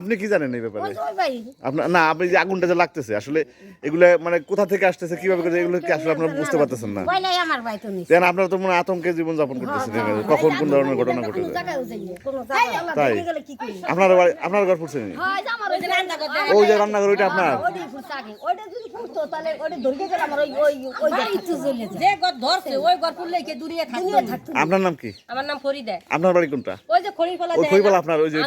আপনি কি জানেন এই ব্যাপারে? আপনার না আপনি যে আগুনটা যে লাগতেছে আসলে এগুলো মানে কোথা থেকে আসতেছে কীভাবে করে এগুলো কি আসলে আপনারা বুঝতে পারতেছেন না? দেন আপনারা তো মনে আতঙ্কে জীবন যাপন করতেছেন কখন কোন ধরনের ঘটনা ঘটে তাই? আপনার বাড়ি আপনার ঘর পড়ছে? যে ওই যে রান্নাঘর ওই যে রান্নাঘর ওইটা আপনার? আপনার নাম কি? আমার নাম ফরিদা। আপনার বাড়ি কোনটা? ওই যে খড়ি ফলা ওই খইবালা আপনার ওই যে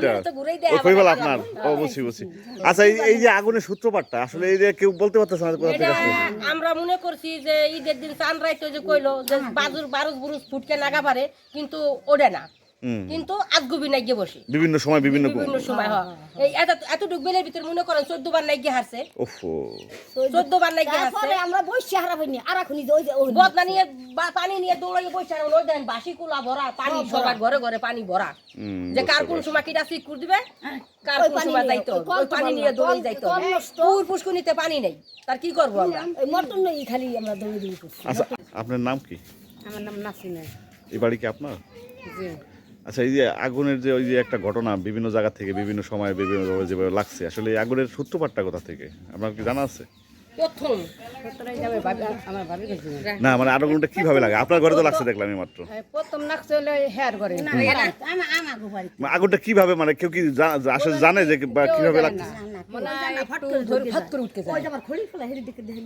ওই খইবালা আপনার। ও বুঝছি বুঝছি। আচ্ছা এই এই যে আগুনের সূত্রপাতটা আসলে এই যে কেউ বলতে পারতেছে না কোথা থেকে আসছে আমরা মনে করছি যে ঈদের দিন চান রাইতো যে কইলো যে বাজুর বারুদ বুরুজ ফুটকে লাগা পারে কিন্তু ওডে না। কিন্তু আজগুবি নাই গিয়ে বসে। বিভিন্ন সময় বিভিন্ন বিভিন্ন সময় হয়। এই এত এতটুক বেলের ভিতরে মনে করেন চোদ্দ বার নাই গিয়ে হারছে। ওফো। চোদ্দ বার নাই গিয়ে হারছে। তারপরে আমরা বসে হারা পাইনি আর এখন ওই যে ওই বদনা নিয়ে বা- পানি নিয়ে দৌড়াই বসে আর ওই দেন বাসি কুলা ভরা পানি সবার ঘরে ঘরে পানি ভরা। হুম, যে কার কোন সময় কিটা সিক করে দিবে কার কোন সময় যাইতো ওই পানি নিয়ে দৌড়াই যাইতো পুর পুষ্কুনিতে পানি নেই। তার কি করব আমরা? মটন নই খালি আমরা দৌড়ে দৌড়ে করছি। আচ্ছা আপনার নাম কি? আমার নাম নাসিনা। এই বাড়ি কি আপনার? জি। আচ্ছা এই যে আগুনের যে ওই যে একটা ঘটনা বিভিন্ন জায়গা থেকে বিভিন্ন সময় বিভিন্ন যেভাবে লাগছে আসলে এই আগুনের সূত্রপাতটা কোথা থেকে? আপনার কি জানা আছে? না মানে আগুনটা কীভাবে লাগে? আপনার ঘরে তো লাগছে দেখলাম মাত্র। গোবারি মানে আগুনটা কীভাবে মানে কেউ কি আসলে জানে যে বা কীভাবে লাগছে? মনে হয়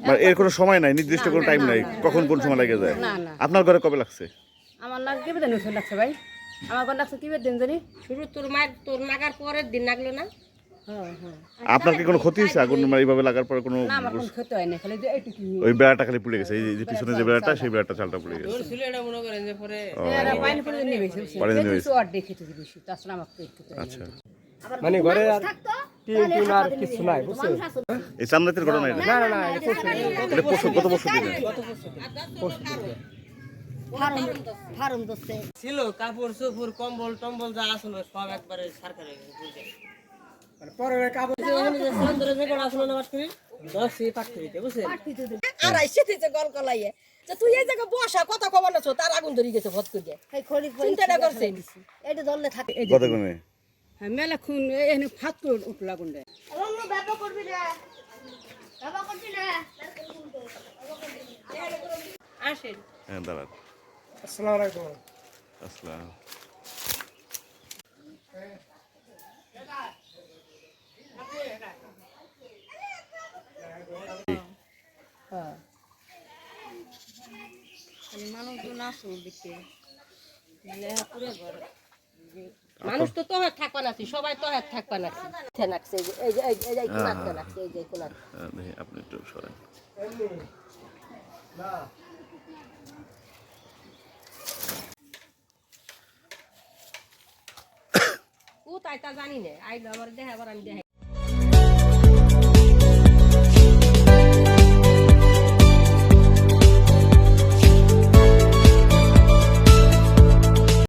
মানে এর কোনো সময় নাই নির্দিষ্ট কোনো টাইম নাই কখন কোন সময় লেগে যায়? না, না। আপনার ঘরে কবে লাগছে? আমার লাগছে ভাই। আমার জানি? শুরু তোর মায়ের তোর নাগার পরের দিন লাগল না? হ্যাঁ হ্যাঁ। আপনার কি কোনো ক্ষতি হয়েছে? আগুন মানে এইভাবে লাগার পরে কোনো হয় ওই বেড়াটা খালি পুড়ে গেছে এই যে- যে পিছনে যে বেড়াটা সেই বেড়াটা চালটা পুড়ে গেছে। আচ্ছা। মানে ঘরে আর টিন টিন আর কিছু নাই বুঝছেন? এই চান্দাতের ঘটনা এটা? না না না এটা এটা পরশু গত বছর দিনে ফার্ম দোষে ছিল কাপড় চোপড় কম্বল টম্বল যা আসলো সব একবারে সরকার মানে তুই এই জায়গায় বসা কথা কবার না তার আগুন ধরে গেছে ভত করে এই খড়ি খড়ি চিন্তাটা করছে। এটা ধরলে থাকে হ্যাঁ মেলা খুন এখানে ফাত করে উঠলা গুন্ডে রঙ করবি না। ব্যাপক করবি না। আসেন হ্যাঁ দাঁড়ান। আসসালামু আলাইকুম আসসালাম মানুষজন আসো দেখতে মানুষ তো তোহার থাকবা নাছি সবাই তোহার থাকবা নাছি এই যে এই যে এই যে এই যে এই আপনি একটু সরেন ও তাই তা জানি না। আইলো আমার দেখা আবার আমি দেখা